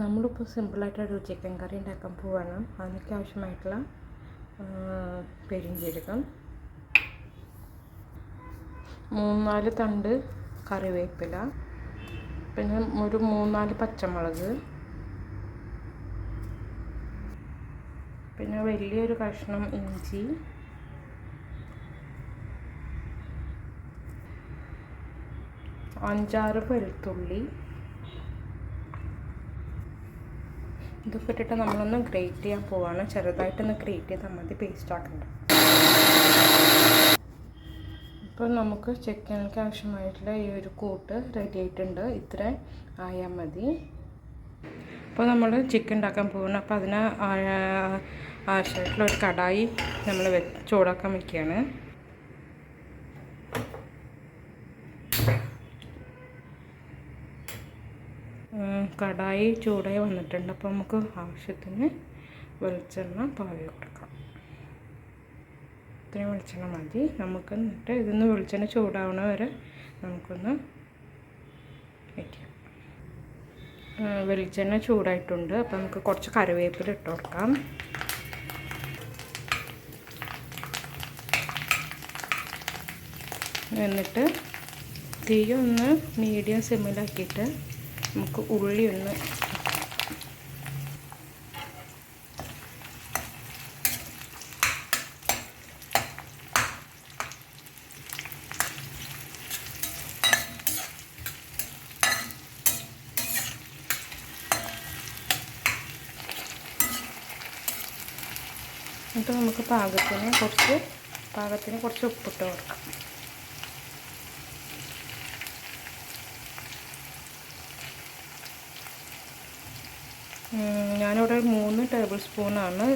നമ്മളിപ്പോൾ സിമ്പിളായിട്ടൊരു ചിക്കൻ കറി ഉണ്ടാക്കാൻ പോവാണ്. അതിനൊക്കെ ആവശ്യമായിട്ടുള്ള പെരിഞ്ചീരകം മൂന്നാൽ തണ്ട് കറിവേപ്പില പിന്നെ ഒരു മൂന്നാൽ പച്ചമുളക് പിന്നെ വലിയൊരു കഷ്ണം ഇഞ്ചി അഞ്ചാറ് വെളുത്തുള്ളി ഇതൊക്കെ ഇട്ടിട്ട് നമ്മളൊന്ന് ഗ്രേറ്റ് ചെയ്യാൻ പോവാണ്. ചെറുതായിട്ടൊന്ന് ഗ്രേറ്റ് ചെയ്താൽ മതി പേസ്റ്റ് ആക്കണ്ട. ഇപ്പോൾ നമുക്ക് ചിക്കനിലേക്ക് ആവശ്യമായിട്ടുള്ള ഈ ഒരു കൂട്ട് റെഡി ആയിട്ടുണ്ട്. ഇത്ര ആയാൽ മതി. അപ്പോൾ നമ്മൾ ചിക്കൻ ഉണ്ടാക്കാൻ പോകുന്നു അപ്പോൾ അതിന് ആവശ്യമായിട്ടുള്ള ഒരു കടായി നമ്മൾ ചൂടാക്കാൻ വയ്ക്കുകയാണ് കടായി ചൂടായി വന്നിട്ടുണ്ട്. അപ്പോൾ നമുക്ക് ആവശ്യത്തിന് വെളിച്ചെണ്ണ പാവി കൊടുക്കാം. ഇത്രയും വെളിച്ചെണ്ണ മതി. നമുക്ക് എന്നിട്ട് ഇതൊന്ന് വെളിച്ചെണ്ണ ചൂടാവണ വരെ നമുക്കൊന്ന് വയ്ക്കാം വെളിച്ചെണ്ണ ചൂടായിട്ടുണ്ട്. അപ്പോൾ നമുക്ക് കുറച്ച് കറിവേപ്പില ഇട്ട് കൊടുക്കാം. എന്നിട്ട് തീ ഒന്ന് മീഡിയം സിമ്മിലാക്കിയിട്ട് നമുക്ക് ഉള്ളി ഒന്ന് എന്നിട്ട് നമുക്ക് പാകത്തിന് കുറച്ച് പാകത്തിന് കുറച്ച് ഉപ്പിട്ട് കൊടുക്കാം. ഞാനിവിടെ മൂന്ന് ടേബിൾ സ്പൂണാണ്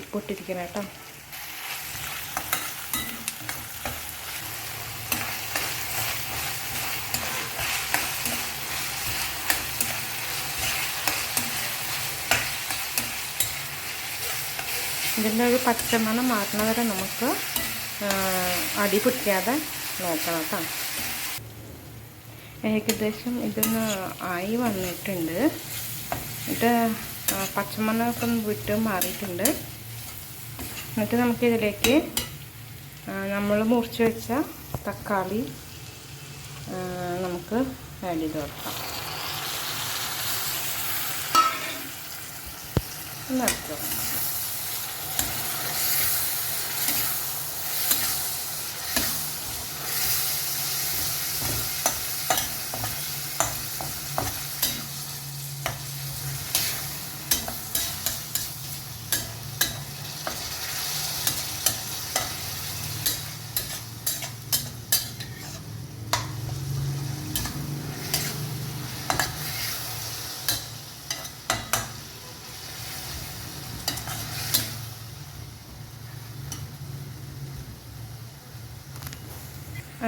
ഉപ്പിട്ടിരിക്കുന്നത് കേട്ടോ. ഇതിന്റെ ഒരു പച്ചമണം മാറ്റുന്നവരെ വരെ നമുക്ക് അടി പിടിക്കാതെ നോക്കണം കേട്ടോ. ഏകദേശം ഇതൊന്ന് ആയി വന്നിട്ടുണ്ട്. എന്നിട്ട് പച്ചമണ്ണൊക്കെ ഒന്ന് വിട്ട് മാറിയിട്ടുണ്ട്. എന്നിട്ട് നമുക്കിതിലേക്ക് നമ്മൾ മുറിച്ച് വെച്ച തക്കാളി നമുക്ക് ആഡ് ചെയ്ത് കൊടുക്കാം നടത്തുക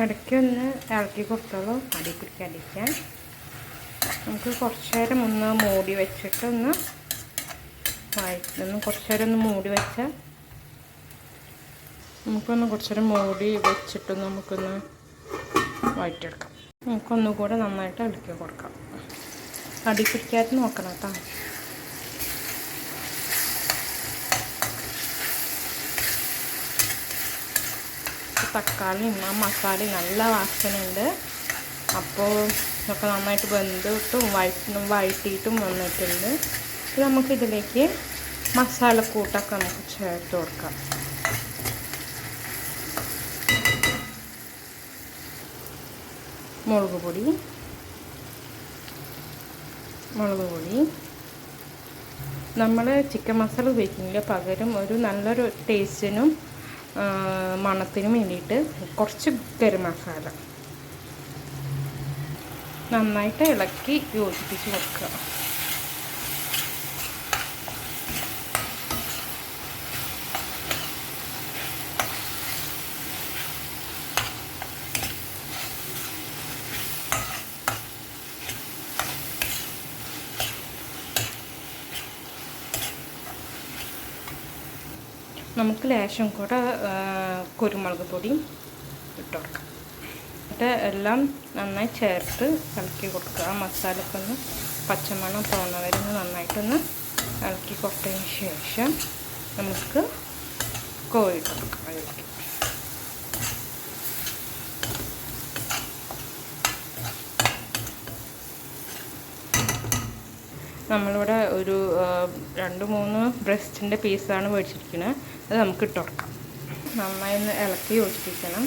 ഇടയ്ക്കൊന്ന് ഇളക്കി കൊടുത്തോളൂ. അടി പിടിക്കാതിരിക്കാൻ നമുക്ക് കുറച്ച് നേരം ഒന്ന് മൂടി വെച്ചിട്ടൊന്ന് വായിച്ചൊന്ന് കുറച്ച് നേരം ഒന്ന് മൂടി വെച്ചാൽ നമുക്കൊന്ന് കുറച്ച് നേരം മൂടി വെച്ചിട്ട് നമുക്കൊന്ന് വഴറ്റിയെടുക്കാം. നമുക്കൊന്നുകൂടെ നന്നായിട്ട് ഇളക്കി കൊടുക്കാം. അടി പിടിക്കാതെ നോക്കണം കേട്ടോ. തക്കാളിയും ആ മസാലയും നല്ല വാസനയുണ്ട്. അപ്പോൾ ഇതൊക്കെ നന്നായിട്ട് വെന്തിട്ടും വഴറ്റും വഴറ്റിയിട്ടും വന്നിട്ടുണ്ട്. ഇത് നമുക്കിതിലേക്ക് മസാലക്കൂട്ടൊക്കെ നമുക്ക് ചേർത്ത് കൊടുക്കാം. മുളക് പൊടി മുളക് പൊടി. നമ്മൾ ചിക്കൻ മസാല ഉപയോഗിക്കുന്നില്ല പകരം ഒരു നല്ലൊരു ടേസ്റ്റിനും മണത്തിനും വേണ്ടിയിട്ട് കുറച്ച് ഗരം മസാല. നന്നായിട്ട് ഇളക്കി യോജിപ്പിച്ച് വെക്കുക. നമുക്ക് ലേശം കൂടെ കുരുമുളക് പൊടി ഇട്ട് കൊടുക്കാം. എന്നിട്ട് എല്ലാം നന്നായി ചേർത്ത് ഇളക്കി കൊടുക്കുക. മസാലക്കൊന്ന് പച്ചമണം പച്ചമണം വരെ നന്നായിട്ടൊന്ന് ഇളക്കി കൊടുത്തതിന് ശേഷം നമുക്ക് കോഴി കൊടുക്കാം. അതിലേക്ക് നമ്മളിവിടെ ഒരു രണ്ട് മൂന്ന് ബ്രസ്റ്റിന്റെ പീസാണ് മേടിച്ചിരിക്കുന്നത് അത് നമുക്ക് ഇട്ടുറക്കാം നന്നായി ഒന്ന് ഇളക്കി യോജിപ്പിക്കണം.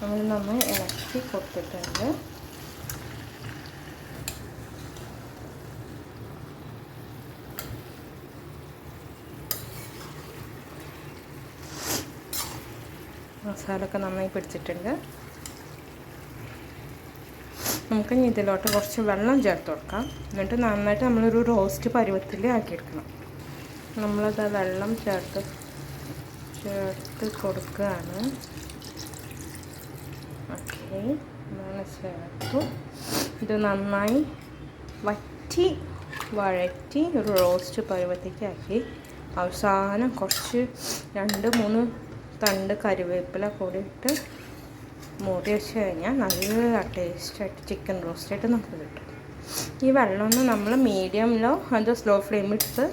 നമ്മൾ നന്നായി ഇളക്കി കൊടുത്തിട്ടുണ്ട്. മസാല ഒക്കെ നന്നായി പിടിച്ചിട്ടുണ്ട്. നമുക്ക് ഇതിലോട്ട് കുറച്ച് വെള്ളം ചേർത്ത് കൊടുക്കാം. എന്നിട്ട് നന്നായിട്ട് നമ്മളൊരു റോസ്റ്റ് പരുവത്തിൽ ആക്കിയെടുക്കണം. നമ്മളത് വെള്ളം ചേർത്ത് ചേർത്ത് കൊടുക്കുകയാണ്. ഓക്കെ അങ്ങനെ ചേർത്തു. ഇത് നന്നായി വറ്റി വഴറ്റി ഒരു റോസ്റ്റ് പരുവത്തേക്കാക്കി അവസാനം കുറച്ച് രണ്ട് മൂന്ന് തണ്ട് കറിവേപ്പില കൂടി ഇട്ട് മൂടി വെച്ച് കഴിഞ്ഞാൽ നല്ല ടേസ്റ്റായിട്ട് ചിക്കൻ റോസ്റ്റായിട്ട് നമുക്ക് കിട്ടും. ഈ വെള്ളമൊന്ന് നമ്മൾ മീഡിയമിലോ അതോ സ്ലോ ഫ്ലെയിമിട്ട്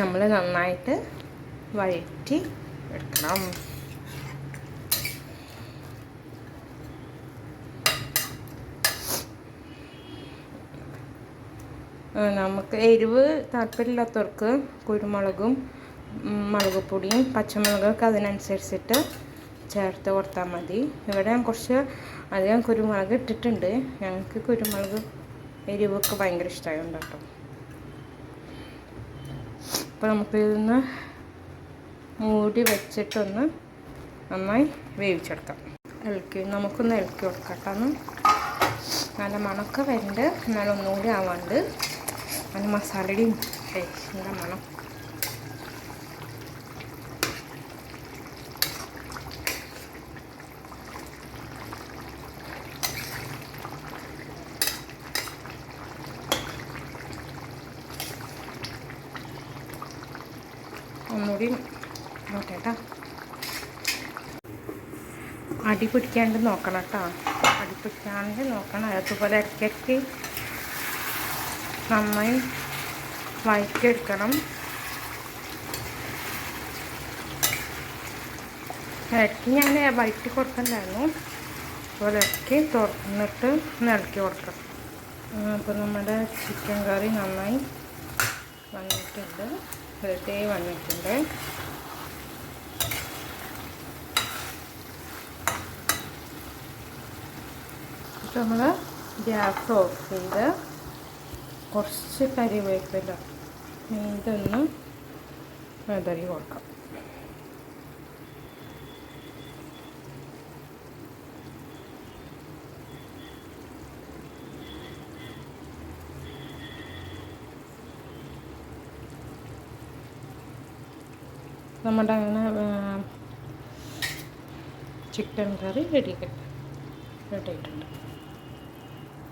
നമ്മൾ നന്നായിട്ട് വഴറ്റി എടുക്കണം. നമുക്ക് എരിവ് താല്പര്യമില്ലാത്തവർക്ക് കുരുമുളകും മുളക് പൊടിയും പച്ചമുളകൊക്കെ അതിനനുസരിച്ചിട്ട് ചേർത്ത് കൊടുത്താൽ മതി. ഇവിടെ ഞാൻ കുറച്ച് അധികം കുരുമുളക് ഇട്ടിട്ടുണ്ട്. ഞങ്ങൾക്ക് കുരുമുളക് എരിവൊക്കെ ഭയങ്കര ഇഷ്ടമായുണ്ട് കേട്ടോ. അപ്പോൾ നമുക്ക് ഇതൊന്ന് മൂടി വെച്ചിട്ടൊന്ന് നന്നായി വേവിച്ചെടുക്കാം. ഇളക്കി നമുക്കൊന്ന് ഇളക്കി കൊടുക്കാം കേട്ടോ നല്ല മണമൊക്കെ വരുന്നുണ്ട് എന്നാലും ഒന്നുകൂടി ആവാണ്ട്. നല്ല മസാലയുടെയും ടേസ്റ്റിന്റെ മണം. ഒന്നുകൂടി നോക്കേട്ടാ അടി പിടിക്കാണ്ട് നോക്കണം കേട്ടോ അടി പിടിക്കാണ്ട് നോക്കണം. അതുപോലെ ഇടയ്ക്കിടയ്ക്ക് നന്നായി വഴറ്റിയെടുക്കണം. ഇടയ്ക്ക് ഞാൻ വഴറ്റി കൊടുക്കണ്ടായിരുന്നു. അതുപോലെ ഇടയ്ക്ക് തുറന്നിട്ട് ഇളക്കി കൊടുക്കണം. അപ്പോൾ നമ്മുടെ ചിക്കൻ കറി നന്നായി വന്നിട്ടുണ്ട്. വെറുതെ വന്നിട്ടുണ്ട്. നമ്മൾ ഗ്യാസ് ഓഫ് ചെയ്ത് കുറച്ച് കരിവേപ്പില ഇതൊന്ന് വിതറി കൊടുക്കാം. നമ്മുടെ അങ്ങനെ ചിക്കൻ കറി റെഡി റെഡി ആയിട്ടുണ്ട്.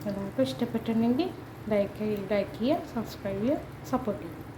എല്ലാവർക്കും ഇഷ്ടപ്പെട്ടിട്ടുണ്ടെങ്കിൽ ലൈക്ക് ലൈക്ക് ചെയ്യുക സബ്സ്ക്രൈബ് ചെയ്യുക സപ്പോർട്ട് ചെയ്യുക.